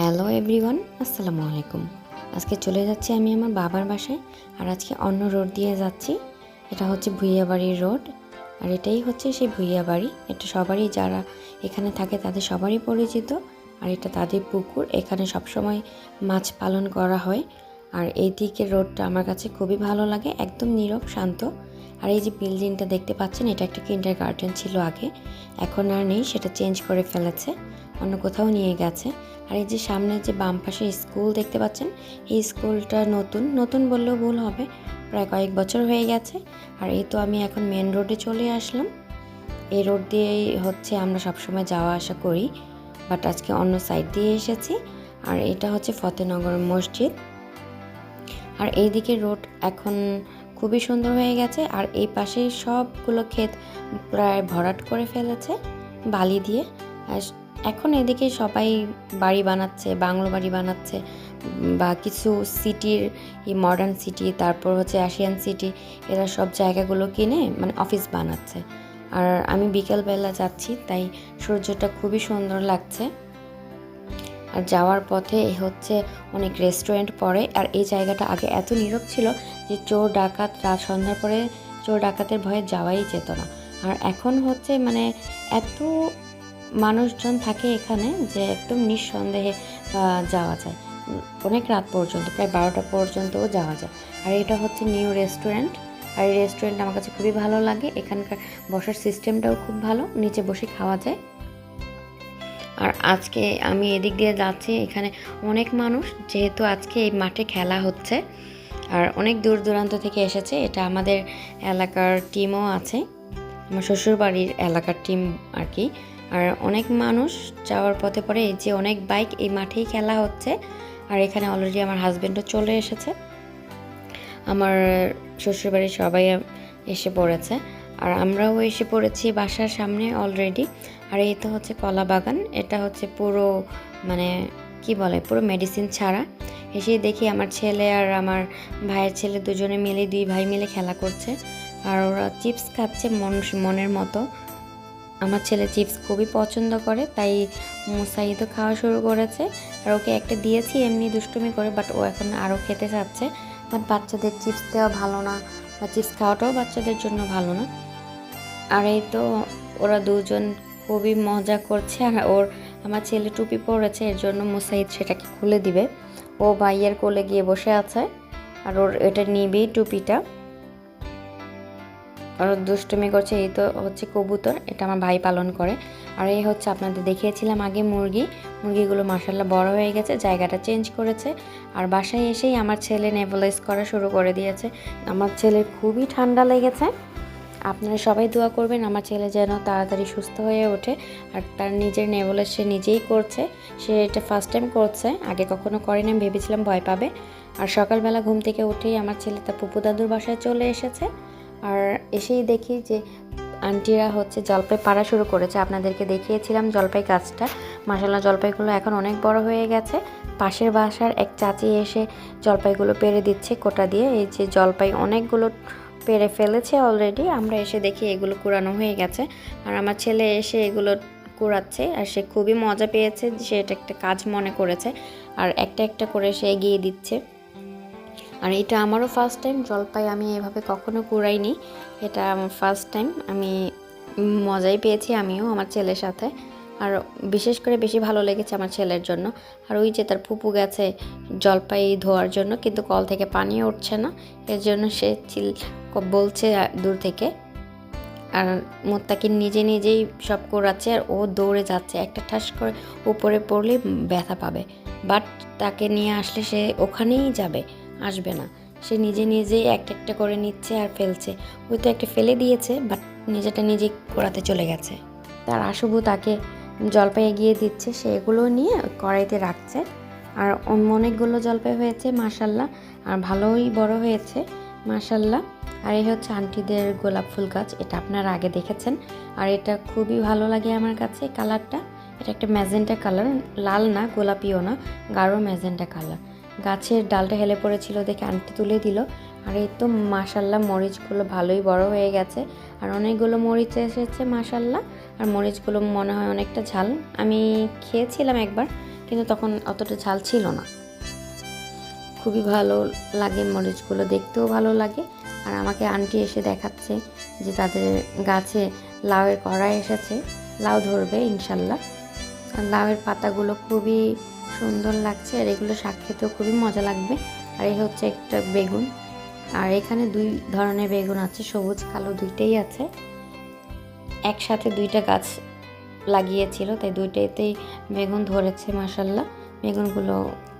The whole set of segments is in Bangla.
হ্যালো এভরিওয়ান, আসসালামু আলাইকুম। আজকে চলে যাচ্ছি আমি আমার বাবার বাসায়, আর আজকে অন্য রোড দিয়ে যাচ্ছি। এটা হচ্ছে ভুইয়াবাড়ির রোড, আর এটাই হচ্ছে সেই ভুইয়াবাড়ি। এটা সবারই যারা এখানে থাকে তাদের সবারই পরিচিত, আর এটা তাদের পুকুর। এখানে সবসময় মাছ পালন করা হয়, আর এই দিকের রোডটা আমার কাছে খুবই ভালো লাগে, একদম নীরব, শান্ত। আর এই যে বিল্ডিংটা দেখতে পাচ্ছেন, এটা একটা কিন্ডার গার্ডেন ছিল আগে, এখন আর নেই, সেটা চেঞ্জ করে ফেলেছে। অন্য কোথাও নিয়ে গেছে। আর এই যে সামনে যে বাম পাশে স্কুল দেখতে পাচ্ছেন, এই স্কুলটা নতুন। নতুন বললেও ভুল হবে, প্রায় কয়েক বছর হয়ে গেছে। আর এই তো আমি এখন মেন রোডে চলে আসলাম। এই রোড দিয়েই হচ্ছে আমরা সবসময় যাওয়া আসা করি। বাট আজকে অন্য সাইড দিয়ে এসেছি। আর এটা হচ্ছে ফতেনগর মসজিদ। আর এই দিকে রোড এখন খুবই সুন্দর হয়ে গেছে। আর এই পাশে সবগুলো ক্ষেত প্রায় ভরাট করে ফেলেছে বালি দিয়ে। আর এখন এদিকে সবাই বাড়ি বানাচ্ছে, বাংলো বাড়ি বানাচ্ছে বা কিছু সিটির এই মডার্ন সিটি তারপর হচ্ছে এশিয়ান সিটি এরা সব জায়গাগুলো কিনে মানে অফিস বানাচ্ছে। আর আমি বিকেলবেলা যাচ্ছি, তাই সূর্যটা খুবই সুন্দর লাগছে। আর যাওয়ার পথে হচ্ছে অনেক রেস্টুরেন্ট পড়ে, আর এই জায়গাটা আগে এত নীরব ছিল যে চোর ডাকাত রাত সন্ধ্যার পরে চোর ডাকাতের ভয়ে যাওয়াই যেত না। আর এখন হচ্ছে মানে এত মানুষজন থাকে এখানে যে একদম নিঃসন্দেহে যাওয়া যায়। অনেক রাত পর্যন্ত, প্রায় বারোটা পর্যন্তও যাওয়া যায়। আর এটা হচ্ছে নিউ রেস্টুরেন্ট। আর এই রেস্টুরেন্ট আমার কাছে খুবই ভালো লাগে। এখানকার বসার সিস্টেমটাও খুব ভালো, নিচে বসে খাওয়া যায়। আর আজকে আমি এদিক দিয়ে যাচ্ছি, এখানে অনেক মানুষ, যেহেতু আজকে এই মাঠে খেলা হচ্ছে, আর অনেক দূর দূরান্ত থেকে এসেছে। এটা আমাদের এলাকার টিমও আছে। আমার শ্বশুরবাড়ির এলাকার টিম আর কি। আর অনেক মানুষ যাওয়ার পথে পরে এই যে অনেক বাইক এই মাঠেই খেলা হচ্ছে। আর এখানে অলরেডি আমার হাজব্যান্ডও চলে এসেছে। আমার শ্বশুরবাড়ির সবাই এসে পড়েছে। আর আমরাও এসে পড়েছি বাসার সামনে অলরেডি আর এই তো হচ্ছে কলা বাগান। এটা হচ্ছে পুরো মানে কি বলে, পুরো মেডিসিন ছাড়া। এসেই দেখি আমার ছেলে আর আমার ভাইয়ের ছেলে দুজনে মিলে, দুই ভাই মিলে খেলা করছে। আর ওরা চিপস খাচ্ছে মন মনের মতো। আমার ছেলে চিপস খুবই পছন্দ করে, তাই মুসাইদও খাওয়া শুরু করেছে। আর ওকে একটা দিয়েছি, এমনি দুষ্টুমি করে বাট ও এখন আরও খেতে চাচ্ছে। বাট বাচ্চাদের চিপস দেওয়া ভালো না, বা চিপস খাওয়াটাও বাচ্চাদের জন্য ভালো না। আর এই তো ওরা দুজন খুবই মজা করছে, আর ওর আমার ছেলে টুপি পরেছে, এর জন্য মুসাইদ সেটাকে খুলে দিবে। ও ভাইয়ের কোলে গিয়ে বসে আছে, আর ওর এটা নিবেই টুপিটা। দুষ্টুমি করছে, এই তো হচ্ছে কবুতর, এটা আমার ভাই পালন করে। আর এই হচ্ছে আপনাদের দেখিয়েছিলাম আগে মুরগি। মুরগিগুলো মাসাল্লাহ বড় হয়ে গেছে, জায়গাটা চেঞ্জ করেছে। আর বাসায় এসেই আমার ছেলে নেবলাইজ করা শুরু করে দিয়েছে। আমার ছেলের খুবই ঠান্ডা লেগেছে। আপনারা সবাই দোয়া করবেন আমার ছেলে যেন তাড়াতাড়ি সুস্থ হয়ে ওঠে। আর তার নিজের নেবলাইজ সে নিজেই করছে। সে এটা ফার্স্ট টাইম করছে, আগে কখনো করেনি, আমি ভেবেছিলাম ভয় পাবে। আর সকালবেলা ঘুম থেকে উঠেই আমার ছেলে তার পুপু দাদুর বাসায় চলে এসেছে। আর এসেই দেখি যে আন্টিরা হচ্ছে জলপাই পাড়া শুরু করেছে। আপনাদেরকে দেখিয়েছিলাম জলপাই গাছটা। মাসাল্লাহ জলপাইগুলো এখন অনেক বড় হয়ে গেছে। পাশের বাসার এক চাচি এসে জলপাইগুলো পেরে দিচ্ছে কোটা দিয়ে। এই যে জলপাই অনেকগুলো পেরে ফেলেছে অলরেডি আমরা এসে দেখি এগুলো কুড়ানো হয়ে গেছে। আর আমার ছেলে এসে এগুলো কুড়াচ্ছে আর সে খুবই মজা পেয়েছে সে এটা একটা কাজ মনে করেছে। আর একটা একটা করে সে এগিয়ে দিচ্ছে। আর এটা আমারও ফার্স্ট টাইম জলপাই আমি এভাবে কখনো কুড়াইনি। এটা আমার ফার্স্ট টাইম আমি মজাই পেয়েছি আমিও আমার ছেলের সাথে। আর বিশেষ করে বেশি ভালো লেগেছে আমার ছেলের জন্য। আর ওই যে তার ফুপু গেছে জলপাই ধোয়ার জন্য, কিন্তু কল থেকে পানি উঠছে না। এর জন্য সে চিল বলছে দূর থেকে। আর মোত্তাকিন নিজে নিজেই সব করাচ্ছে আর ও দৌড়ে যাচ্ছে। একটা ঠাস করে উপরে পড়লে ব্যথা পাবে। বাট তাকে নিয়ে আসলে সে ওখানেই যাবে। আসবে না। সে নিজে নিজেই একটা একটা করে নিচ্ছে আর ফেলছে। ওই তো একটা ফেলে দিয়েছে বাট নিজেটা নিজেই করাতে চলে গেছে। তার আশুবু তাকে জলপাই এগিয়ে দিচ্ছে, সে এগুলো নিয়ে কড়াইতে রাখছে। আর অনেকগুলো জলপাই হয়েছে মাসাল্লাহ আর ভালোই বড় হয়েছে মাসাল্লাহ আর এই হচ্ছে আন্টিদের গোলাপ ফুল গাছ, এটা আপনারা আগে দেখেছেন। আর এটা খুবই ভালো লাগে আমার কাছে কালারটা। এটা একটা ম্যাজেন্টা কালার, লাল না, গোলাপিও না, গাঢ় ম্যাজেন্টা কালার। গাছের ডালটা হেলে পড়েছিল দেখে আন্টি তুলে দিল। আর এই তো মাসাল্লাহ মরিচগুলো ভালোই বড় হয়ে গেছে। আর অনেকগুলো মরিচ এসেছে মাসাল্লাহ আর মরিচগুলো মনে হয় অনেকটা ঝাল। আমি খেয়েছিলাম একবার, কিন্তু তখন অতটা ঝাল ছিল না। খুবই ভালো লাগে মরিচগুলো, দেখতেও ভালো লাগে। আর আমাকে আন্টি এসে দেখাচ্ছে যে তাদের গাছে লাউয়ের কড়াই এসেছে। লাউ ধরবে ইনশাল্লাহ। আর লাউয়ের পাতাগুলো খুবই সুন্দর লাগছে আর এগুলো শাক খেতেও খুবই মজা লাগবে। আর এই হচ্ছে একটা বেগুন। আর এখানে দুই ধরনের বেগুন আছে, সবুজ, কালো দুইটাই আছে। একসাথে দুইটা গাছ লাগিয়েছিল, তাই দুইটাতেই বেগুন ধরেছে মাসাল্লাহ বেগুনগুলো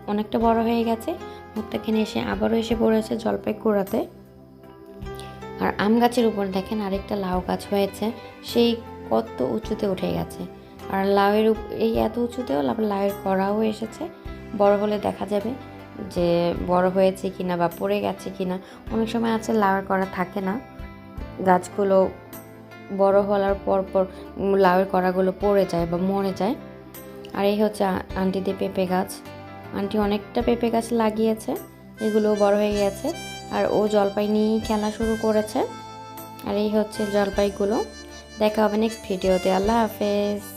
অনেকটা বড় হয়ে গেছে মুক্তাখানে এসে আবারও এসে পড়েছে জলপাই কুড়াতে। আর আম গাছের উপর দেখেন আরেকটা লাউ গাছ হয়েছে, সেই কত উঁচুতে উঠে গেছে। আর লাউয়ের এই এত উঁচুতেও লাউয়ের কড়াও এসেছে। বড় হলে দেখা যাবে যে বড় হয়েছে কিনা বা পড়ে গেছে কিনা। অনেক সময় আছে লাউয়ের কড়া থাকে না। গাছগুলো বড় হওয়ার পর পর লাউয়ের কড়াগুলো পড়ে যায় বা মরে যায়। আর এই হচ্ছে আ- আন্টিদের পেঁপে গাছ। আন্টি অনেকটা পেঁপে গাছ লাগিয়েছে এগুলো বড় হয়ে গেছে। আর ও জলপাই নিয়েই খেলা শুরু করেছে। আর এই হচ্ছে জলপাইগুলো। দেখা হবে নেক্সট ভিডিওতে আল্লাহ হাফেজ।